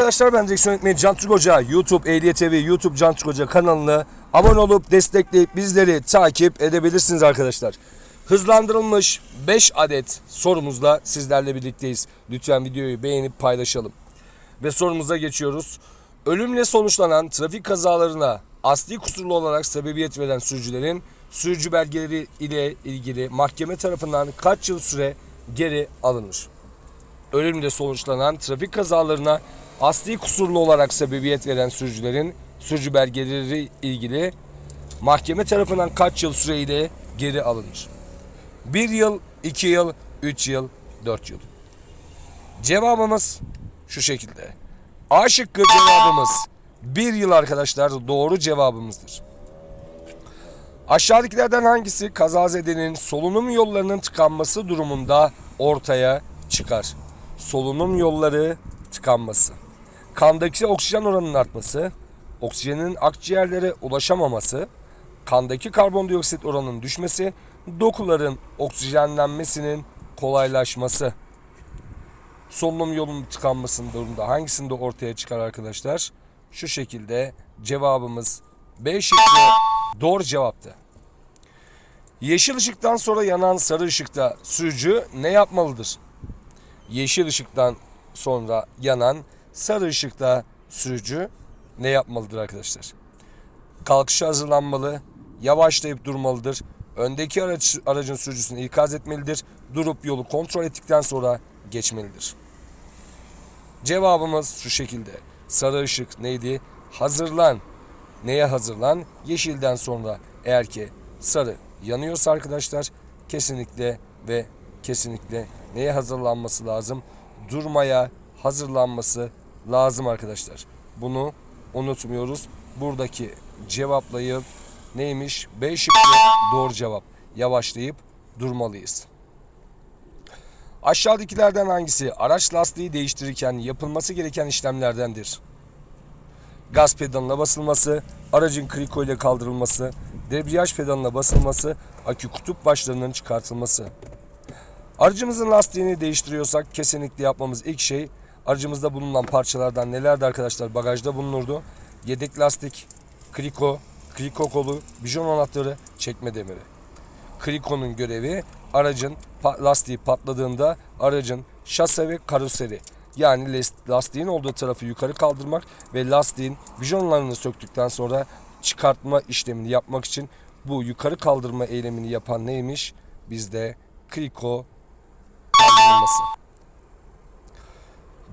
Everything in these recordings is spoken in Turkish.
Arkadaşlar ben direksiyon yönetmeni Can Türk Hoca. YouTube Ehliyet TV, YouTube Can Türk Hoca kanalına abone olup destekleyip bizleri takip edebilirsiniz arkadaşlar. Hızlandırılmış 5 adet sorumuzla sizlerle birlikteyiz. Lütfen videoyu beğenip paylaşalım. Ve sorumuza geçiyoruz. Ölümle sonuçlanan trafik kazalarına asli kusurlu olarak sebebiyet veren sürücülerin sürücü belgeleri ile ilgili mahkeme tarafından kaç yıl süre geri alınır? ölümle sonuçlanan trafik kazalarına asli kusurlu olarak sebebiyet veren sürücülerin sürücü belgeleri ilgili mahkeme tarafından kaç yıl süreyle geri alınır? 1 yıl, 2 yıl, 3 yıl, 4 yıl. Cevabımız şu şekilde. A şıkkı cevabımız 1 yıl arkadaşlar doğru cevabımızdır. Aşağıdakilerden hangisi kazazedenin solunum yollarının tıkanması durumunda ortaya çıkar? Solunum yolları tıkanması. Kandaki oksijen oranının artması, oksijenin akciğerlere ulaşamaması, kandaki karbondioksit oranının düşmesi, dokuların oksijenlenmesinin kolaylaşması. Solunum yolunun tıkanmasının durumunda hangisinde ortaya çıkar arkadaşlar? Şu şekilde cevabımız B şıkkı doğru cevaptı. Yeşil ışıktan sonra yanan sarı ışıkta sürücü ne yapmalıdır? Yeşil ışıktan sonra yanan sarı ışıkta sürücü ne yapmalıdır arkadaşlar? Kalkışa hazırlanmalı, yavaşlayıp durmalıdır. Öndeki araç, aracın sürücüsünü ikaz etmelidir. Durup yolu kontrol ettikten sonra geçmelidir. Cevabımız şu şekilde. Sarı ışık neydi? Hazırlan. Neye hazırlan? Yeşilden sonra eğer ki sarı yanıyorsa arkadaşlar kesinlikle ve kesinlikle neye hazırlanması lazım? Durmaya hazırlanması lazım arkadaşlar. Bunu unutmuyoruz. Buradaki cevaplayıp neymiş? B şıkkı doğru cevap. Yavaşlayıp durmalıyız. Aşağıdakilerden hangisi araç lastiği değiştirirken yapılması gereken işlemlerdendir? Gaz pedalına basılması, aracın kriko ile kaldırılması, debriyaj pedalına basılması, akü kutup başlarının çıkartılması. Aracımızın lastiğini değiştiriyorsak kesinlikle yapmamız ilk şey aracımızda bulunan parçalardan nelerdi arkadaşlar bagajda bulunurdu? Yedek lastik, kriko, kriko kolu, bijon anahtarı, çekme demiri. Kriko'nun görevi aracın lastiği patladığında aracın şase ve karoseri yani las- lastiğin olduğu tarafı yukarı kaldırmak ve lastiğin vijonlarını söktükten sonra çıkartma işlemini yapmak için bu yukarı kaldırma eylemini yapan neymiş? Bizde kriko kaldırılması.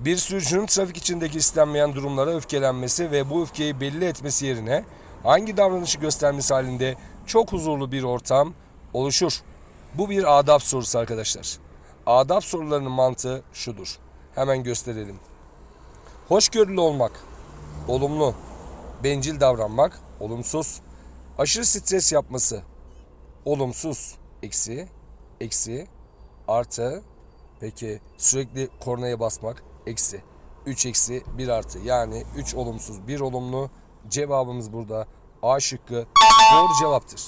Bir sürücünün trafik içindeki istenmeyen durumlara öfkelenmesi ve bu öfkeyi belli etmesi yerine hangi davranışı göstermesi halinde çok huzurlu bir ortam oluşur? Bu bir adab sorusu arkadaşlar. Adab sorularının mantığı şudur. Hemen gösterelim. Hoşgörülü olmak, olumlu. Bencil davranmak, olumsuz. Aşırı stres yapması, olumsuz. Eksi, eksi, artı. Peki sürekli kornaya basmak, eksi. 3 eksi 1 artı yani 3 olumsuz 1 olumlu cevabımız burada A şıkkı doğru cevaptır.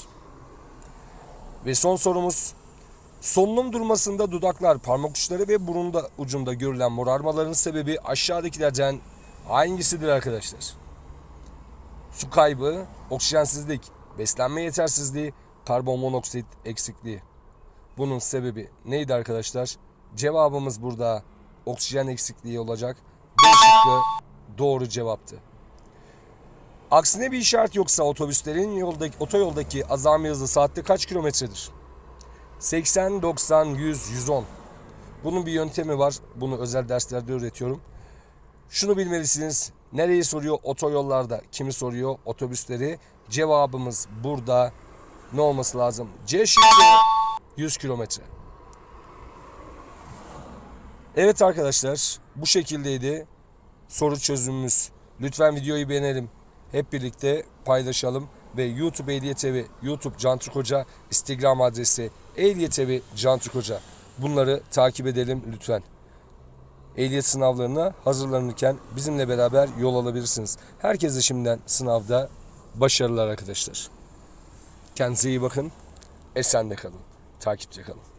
Ve son sorumuz solunum durmasında dudaklar, parmak uçları ve burunda ucunda görülen morarmaların sebebi aşağıdakilerden hangisidir arkadaşlar? Su kaybı, oksijensizlik, beslenme yetersizliği, karbon monoksit eksikliği. Bunun sebebi neydi arkadaşlar? Cevabımız burada oksijen eksikliği olacak. B şıkkı doğru cevaptı. Aksine bir işaret yoksa otobüslerin yoldaki, otoyoldaki azami hızı saatte kaç kilometredir? 80, 90, 100, 110. Bunun bir yöntemi var. Bunu özel derslerde öğretiyorum. Şunu bilmelisiniz. Nereyi soruyor? Otoyollarda. Kimi soruyor? Otobüsleri. Cevabımız burada ne olması lazım? C şıkkı 100 kilometre. Evet arkadaşlar bu şekildeydi soru çözümümüz. Lütfen videoyu beğenelim. Hep birlikte paylaşalım ve YouTube Ehliyet TV, YouTube Can Türk Hoca, Instagram adresi Ehliyet TV Can Türk Hoca. Bunları takip edelim lütfen. Ehliyet sınavlarına hazırlanırken bizimle beraber yol alabilirsiniz. Herkese şimdiden sınavda başarılar arkadaşlar. Kendinize iyi bakın. Esenle kalın. Takipte kalın.